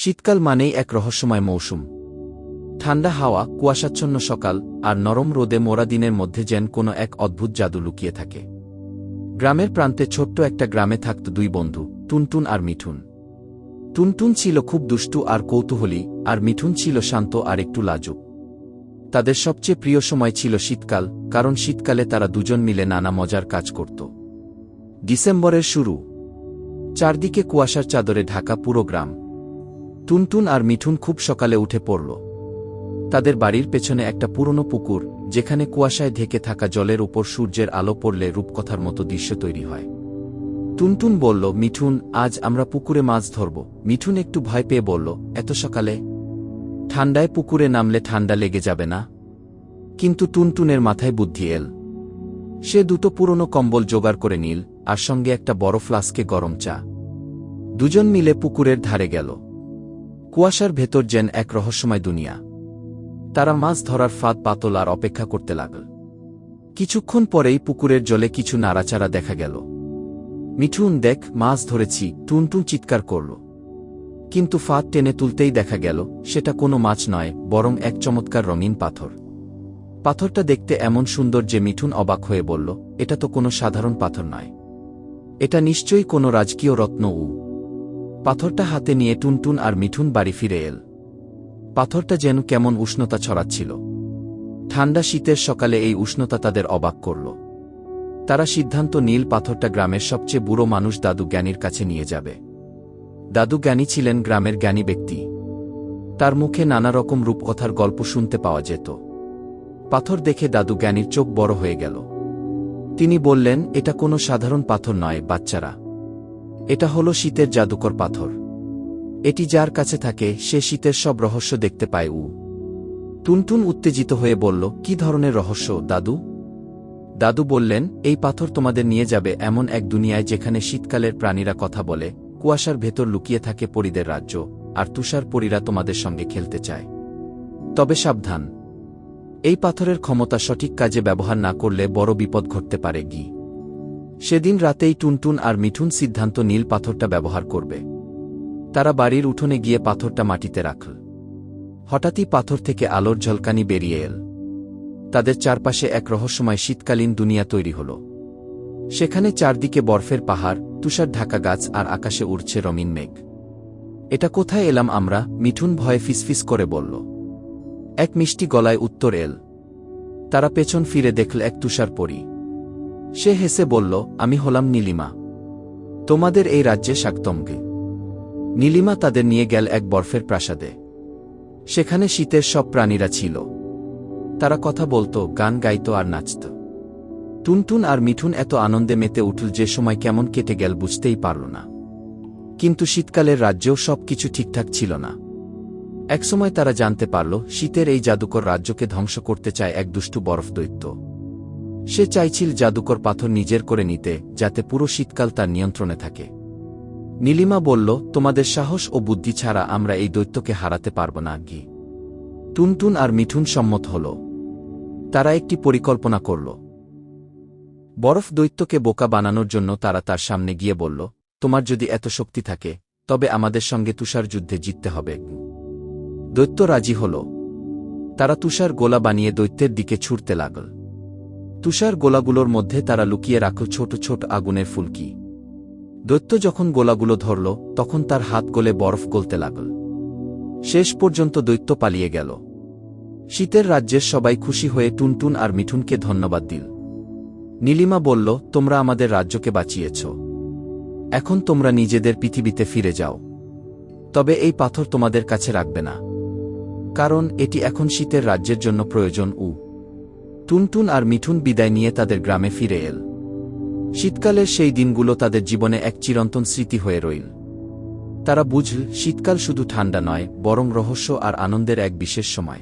শীতকাল মানেই এক রহস্যময় মৌসুম। ঠান্ডা হাওয়া, কুয়াশাচ্ছন্ন সকাল, আর নরম রোদে মোরা দিনের মধ্যে যেন কোনো এক অদ্ভুত জাদু লুকিয়ে থাকে। গ্রামের প্রান্তে ছোট্ট একটা গ্রামে থাকত দুই বন্ধু, টুনটুন আর মিঠুন। টুনটুন ছিল খুব দুষ্টু আর কৌতূহলী, আর মিঠুন ছিল শান্ত আর একটু লাজুক। তাদের সবচেয়ে প্রিয় সময় ছিল শীতকাল, কারণ শীতকালে তারা দুজন মিলে নানা মজার কাজ করত। ডিসেম্বরের শুরু। চারদিকে কুয়াশার চাদরে ঢাকা পুরো গ্রাম। টুনটুন আর মিঠুন খুব সকালে উঠে পড়ল। তাদের বাড়ির পেছনে একটা পুরনো পুকুর, যেখানে কুয়াশায় ঢেকে থাকা জলের উপর সূর্যের আলো পড়লে রূপকথার মতো দৃশ্য তৈরি হয়। টুনটুন বলল, মিঠুন, আজ আমরা পুকুরে মাছ ধরব। মিঠুন একটু ভয় পেয়ে বলল, এত সকালে? ঠান্ডায় পুকুরে নামলে ঠান্ডা লেগে যাবে না। কিন্তু টুনটুনের মাথায় বুদ্ধি এল। সে দুটো পুরনো কম্বল জোগাড় করে নিল, আর সঙ্গে একটা বড় ফ্লাস্কে গরম চা। দুজন মিলে পুকুরের ধারে গেল। কুয়াশার ভেতর যেন এক রহস্যময় দুনিয়া। তারা মাছ ধরার ফাঁদ পাতল আর অপেক্ষা করতে লাগল। কিছুক্ষণ পরেই পুকুরের জলে কিছু নাড়াচাড়া দেখা গেল। মিঠুন, দেখ, মাছ ধরেছি, টুনটুন চিৎকার করল। কিন্তু ফাঁদ টেনে তুলতেই দেখা গেল, সেটা কোনো মাছ নয়, বরং এক চমৎকার রঙিন পাথর। পাথরটা দেখতে এমন সুন্দর যে মিঠুন অবাক হয়ে বলল, এটা তো কোনো সাধারণ পাথর নয়। এটা নিশ্চয়ই কোনো রাজকীয় রত্ন উ। পাথরটা হাতে নিয়ে টুনটুন আর মিঠুন বাড়ি ফিরে এল। পাথরটা যেন কেমন উষ্ণতা ছড়াচ্ছিল। ঠান্ডা শীতের সকালে এই উষ্ণতা তাদের অবাক করল। তারা সিদ্ধান্ত নীল পাথরটা গ্রামের সবচেয়ে বুড়ো মানুষ দাদু জ্ঞানীর কাছে নিয়ে যাবে। দাদু জ্ঞানী ছিলেন গ্রামের জ্ঞানী ব্যক্তি। তার মুখে নানা রকম রূপকথার গল্প শুনতে পাওয়া যেত। পাথর দেখে দাদু জ্ঞানীর চোখ বড় হয়ে গেল। তিনি বললেন, এটা কোনো সাধারণ পাথর নয়, বাচ্চারা। এটা হলো শীতের জাদুকর পাথর। এটি যার কাছে থাকে, সে শীতের সব রহস্য দেখতে পায়, উ। টুনটুন উত্তেজিত হয়ে বলল, কি ধরনের রহস্য, দাদু? দাদু বললেন, এই পাথর তোমাদের নিয়ে যাবে এমন এক দুনিয়ায় যেখানে শীতকালের প্রাণীরা কথা বলে, কুয়াশার ভেতর লুকিয়ে থাকে পরীদের রাজ্য, আর তুষার পরীরা তোমাদের সঙ্গে খেলতে চায়। তবে সাবধান। এই পাথরের ক্ষমতা সঠিক কাজে ব্যবহার না করলে বড় বিপদ ঘটতে পারে, গি। সেদিন রাতেই টুনটুন আর মিঠুন সিদ্ধান্ত নীল পাথরটা ব্যবহার করবে। তারা বাড়ির উঠোনে গিয়ে পাথরটা মাটিতে রাখল। হঠাৎই পাথর থেকে আলোর ঝলকানি বেরিয়ে এল। তাদের চারপাশে এক রহস্যময় শীতকালীন দুনিয়া তৈরি হল। সেখানে চারদিকে বরফের পাহাড়, তুষার ঢাকা গাছ আর আকাশে উড়ছে রমিন মেঘ। এটা কোথায় এলাম আমরা? মিঠুন ভয়ে ফিসফিস করে বলল। এক মিষ্টি গলায় উত্তর এল। তারা পেছন ফিরে দেখল এক তুষার পরী। সে হেসে বলল, আমি হলাম নীলিমা। তোমাদের এই রাজ্যে শাক্তমকে। নীলিমা তাদের নিয়ে গেল এক বরফের প্রাসাদে। সেখানে শীতের সব প্রাণীরা ছিল। তারা কথা বলতো, গান গাইত আর নাচত। টুনটুন আর মিঠুন এত আনন্দে মেতে উঠল যে সময় কেমন কেটে গেল বুঝতেই পারল না। কিন্তু শীতকালের রাজ্যেও সব কিছু ঠিকঠাক ছিল না। একসময় তারা জানতে পারল, শীতের এই জাদুকর রাজ্যকে ধ্বংস করতে চায় এক দুষ্টু বরফ দৈত্য। সে চাইছিল জাদুকর পাথর নিজের করে নিতে, যাতে পুরো শীতকাল তার নিয়ন্ত্রণে থাকে। নীলিমা বলল, তোমাদের সাহস ও বুদ্ধি ছাড়া আমরা এই দৈত্যকে হারাতে পারব না গি টুনটুন আর মিঠুন সম্মত হল। তারা একটি পরিকল্পনা করল। বরফ দৈত্যকে বোকা বানানোর জন্য তারা তার সামনে গিয়ে বলল, তোমার যদি এত শক্তি থাকে, তবে আমাদের সঙ্গে তুষার যুদ্ধে জিততে হবে দৈত্য রাজি হল। তারা তুষার গোলা বানিয়ে দৈত্যের দিকে ছুটতে লাগল। তুষার গোলাগুলোর মধ্যে তারা লুকিয়ে রাখল ছোট ছোট আগুনের ফুলকি। দৈত্য যখন গোলাগুলো ধরল, তখন তার হাত গলে বরফ গলতে লাগল। শেষ পর্যন্ত দৈত্য পালিয়ে গেল। শীতের রাজ্যের সবাই খুশি হয়ে টুনটুন আর মিঠুনকে ধন্যবাদ দিল। নীলিমা বলল, তোমরা আমাদের রাজ্যকে বাঁচিয়েছ। এখন তোমরা নিজেদের পৃথিবীতে ফিরে যাও। তবে এই পাথর তোমাদের কাছে রাখবে না। কারণ এটি এখন শীতের রাজ্যের জন্য প্রয়োজন, উ। টুনটুন আর মিঠুন বিদায় নিয়ে তাদের গ্রামে ফিরে এল। শীতকালের সেই দিনগুলো তাদের জীবনে এক চিরন্তন স্মৃতি হয়ে রইল। তারা বুঝল, শীতকাল শুধু ঠান্ডা নয়, বরং রহস্য আর আনন্দের এক বিশেষ সময়।